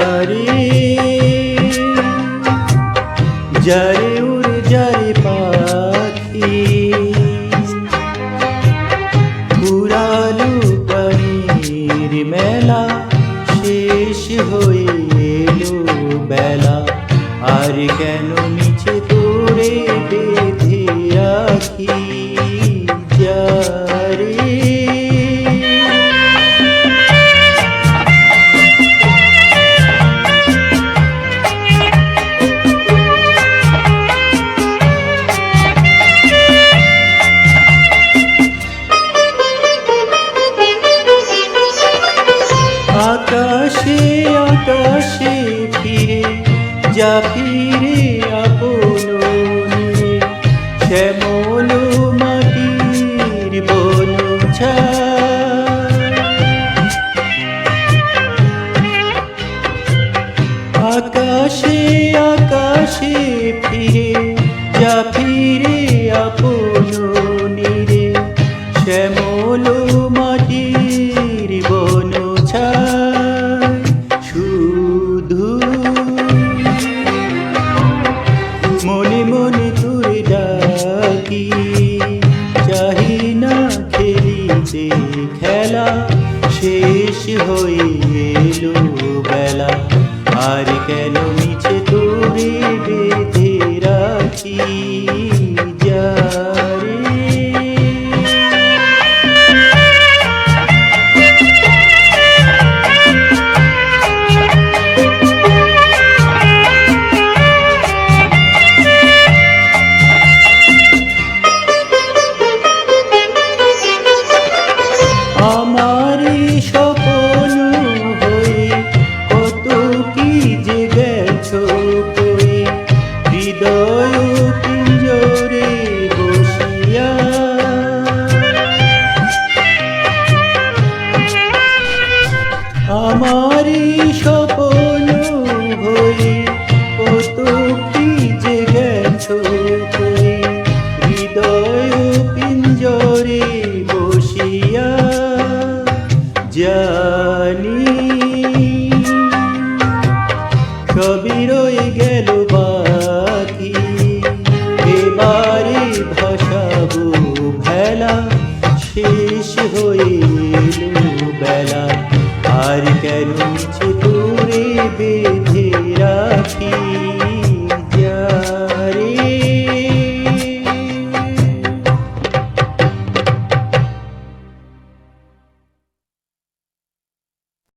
যারে যারে উড়ে যারে পাখি। পুরালো পানির মেলা শেষ হয়ে এলো বেলা। আর কেন মিছে তোরে বেঁধে রাখি? আকাশে আকাশে ফিরে যা ফিরে আপন শ্যামল মাটির বন আকাশে আকাশে ফিরে যা খেলা শেষ হয়ে এলো বেলা। আর কেন মিছে তোরে আমারই স্বপন সবই রয়ে গেল বাকি। এবারে ভাসাবো ভেলা, শেষ হয়ে বেলা। আর কেন মিছে বেঁধে রাখি?